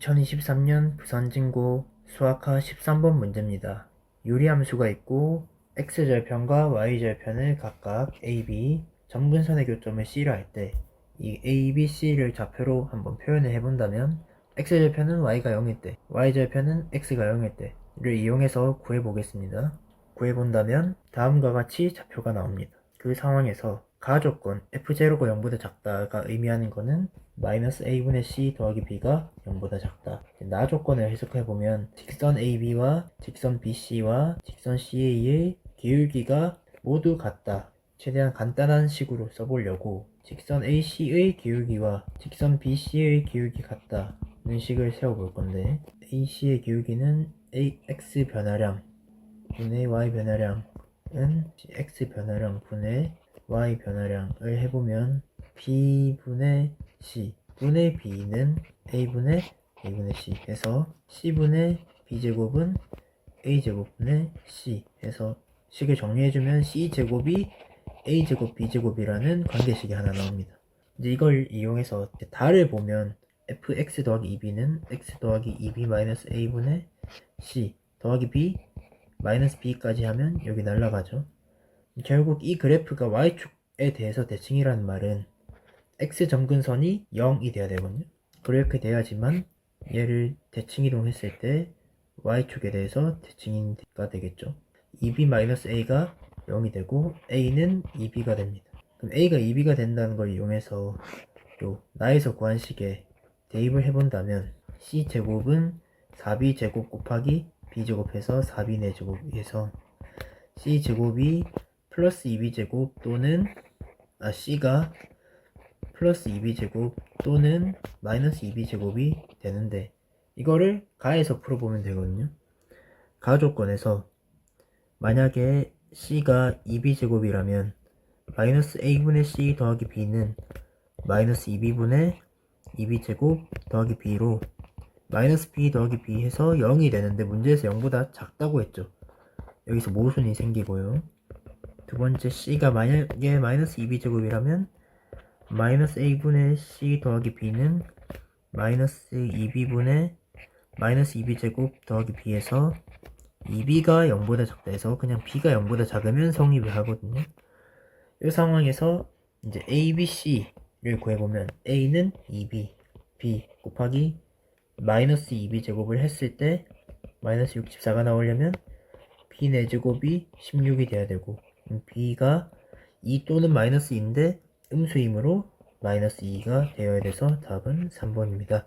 2023년 부산진고 수학하 13번 문제입니다. 유리함수가 있고 x절편과 y절편을 각각 a, b 점근선의 교점을 c로 할 때 이 a, b, c를 좌표로 한번 표현을 해본다면 x절편은 y가 0일 때 y절편은 x가 0일 때를 이용해서 구해보겠습니다. 구해본다면 다음과 같이 좌표가 나옵니다. 그 상황에서 가조건 f0가 0보다 작다가 의미하는 거는 마이너스 a분의 c 더하기 b가 0보다 작다. 나 조건을 해석해보면 직선 ab와 직선 bc와 직선 ca의 기울기가 모두 같다. 최대한 간단한 식으로 써보려고 직선 ac의 기울기와 직선 bc의 기울기 같다는 식을 세워볼 건데 ac의 기울기는 ax 변화량 분의 y 변화량 은 x 변화량 분의 y 변화량을 해보면 b분의 c 분의 b는 a분의 a분의 c 해서 c분의 b제곱은 a제곱분의 c 해서 식을 정리해주면 c제곱이 a제곱 b제곱이라는 관계식이 하나 나옵니다. 이제 이걸 이용해서 달을 보면 fx 더하기 2b는 x 더하기 2b 마이너스 a분의 c 더하기 b 마이너스 b까지 하면 여기 날라가죠. 결국 이 그래프가 y축에 대해서 대칭이라는 말은 x 점근선이 0이 돼야 되거든요. 그렇게 돼야지만 얘를 대칭 이동했을 때 y축에 대해서 대칭가 되겠죠. 2b-a가 0이 되고 a는 2b가 됩니다. 그럼 a가 2b가 된다는 걸 이용해서 또 나에서 구한 식에 대입을 해본다면 c제곱은 4b제곱 곱하기 b제곱해서 4b 4제곱에서 c제곱이 플러스 2b제곱 또는 아 c가 플러스 2b제곱 또는 마이너스 2b제곱이 되는데 이거를 가에서 풀어보면 되거든요. 가 조건에서 만약에 c가 2b제곱이라면 마이너스 a분의 c 더하기 b는 마이너스 2b분의 2b제곱 더하기 b로 마이너스 b 더하기 b 해서 0이 되는데 문제에서 0보다 작다고 했죠. 여기서 모순이 생기고요. 두 번째 c가 만약에 마이너스 2b제곱이라면 마이너스 a분의 c 더하기 b는 마이너스 2b분의 마이너스 2b제곱 더하기 b에서 2b가 0보다 작다 해서 그냥 b가 0보다 작으면 성립을 하거든요. 이 상황에서 이제 a, b, c를 구해보면 a는 2b, b 곱하기 마이너스 2b 제곱을 했을 때 마이너스 64가 나오려면 b 4제곱이 16이 돼야 되고 음, b가 2 또는 마이너스 2인데 음수이므로 마이너스 2가 되어야 돼서 답은 3번입니다.